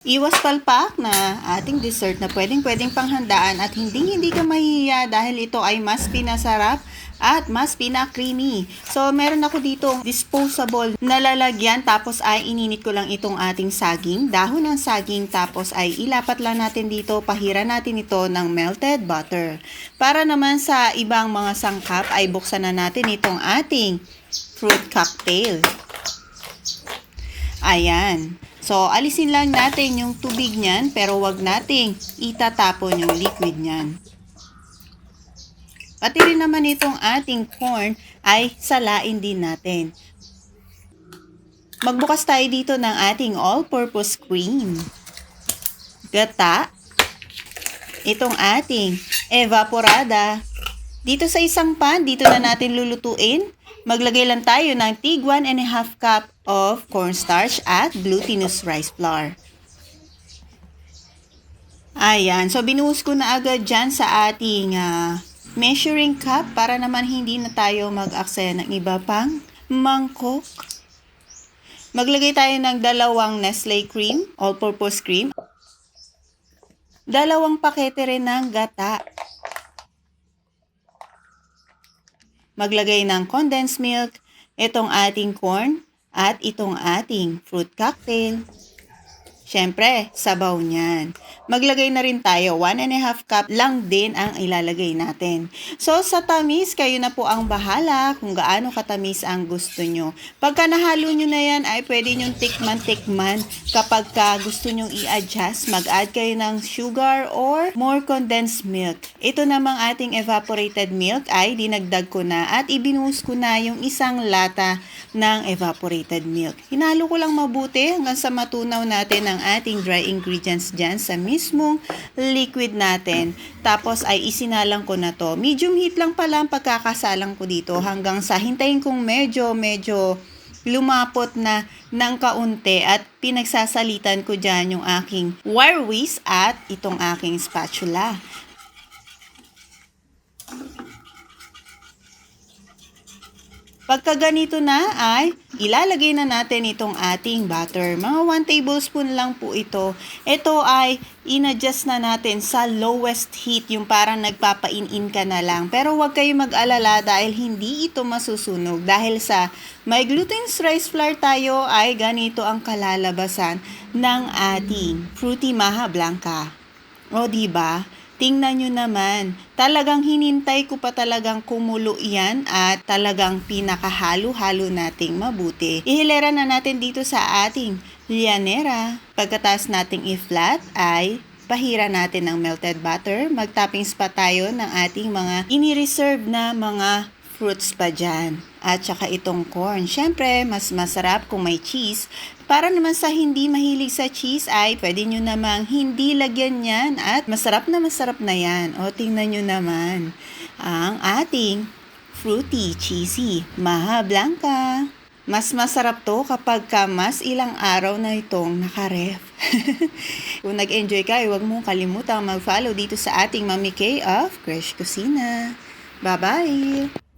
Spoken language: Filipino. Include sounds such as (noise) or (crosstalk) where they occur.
Iwas palpak na ating dessert na pwedeng pwedeng panghandaan at hindi hindi ka mahihiya dahil ito ay mas pinasarap at mas pina-creamy. So, meron ako dito disposable na lalagyan tapos ay ininit ko lang itong ating saging, dahon ng saging tapos ay ilapat lang natin dito, pahira natin ito ng melted butter. Para naman sa ibang mga sangkap ay buksan na natin itong ating fruit cocktail. Ayan. So, alisin lang natin yung tubig niyan, pero wag nating itatapon yung liquid niyan. Pati rin naman itong ating corn ay salain din natin. Magbukas tayo dito ng ating all-purpose cream. Gata. Itong ating evaporada. Dito sa isang pan, dito na natin lulutuin. Maglagay lang tayo ng tig 1 and a half cup of cornstarch at glutinous rice flour. Ayan. So, binuhos ko na agad dyan sa ating ah, measuring cup para naman hindi na tayo mag-aksaya ng iba pang mangkok. Maglagay tayo ng dalawang Nestle cream, all-purpose cream. Dalawang pakete rin ng gata. Maglagay ng condensed milk, itong ating corn, at itong ating fruit cocktail. Siyempre, sabaw niyan. Maglagay na rin tayo, 1 and a half cup lang din ang ilalagay natin. So, sa tamis, kayo na po ang bahala kung gaano katamis ang gusto nyo. Pagka nahalo nyo na yan, ay pwede nyong tikman-tikman. Kapag ka gusto nyong i-adjust, mag-add kayo ng sugar or more condensed milk. Ito namang ating evaporated milk ay dinagdag ko na at ibinuhos ko na yung isang lata ng evaporated milk. Hinalo ko lang mabuti hanggang sa matunaw natin ang ating dry ingredients dyan sa mismong liquid natin. Tapos ay isinalang ko na to. Medium heat lang pala ang pagkakasalang ko dito hanggang sa hintayin kong medyo, medyo lumapot na ng kaunti at pinagsasalitan ko dyan yung aking wire whisk at itong aking spatula. Pagka ganito na ay ilalagay na natin itong ating butter. Mga 1 tablespoon lang po ito. Ito ay inadjust na natin sa lowest heat, yung parang nagpapain-in ka na lang. Pero huwag kayo mag-alala dahil hindi ito masusunog. Dahil sa may glutinous rice flour tayo ay ganito ang kalalabasan ng ating fruity maha blanca. O di ba? Tingnan nyo naman, talagang hinintay ko pa talagang kumulo yan at talagang pinakahalo-halo nating mabuti. Ihilera na natin dito sa ating lianera. Pagkatas nating i-flat ay pahira natin ng melted butter. Magtoppings pa tayo ng ating mga ini-reserve na mga fruits pa dyan. At saka itong corn. Siyempre, mas masarap kung may cheese. Para naman sa hindi mahilig sa cheese ay pwede nyo namang hindi lagyan yan at masarap na masarap na yan. O tingnan nyo naman ang ating fruity cheesy maha blanca. Mas masarap to kapag ka mas ilang araw na itong nakaref. (laughs) Kung nag-enjoy ka, huwag mong kalimutang mag-follow dito sa ating Mami K of Crash Kusina. Bye-bye!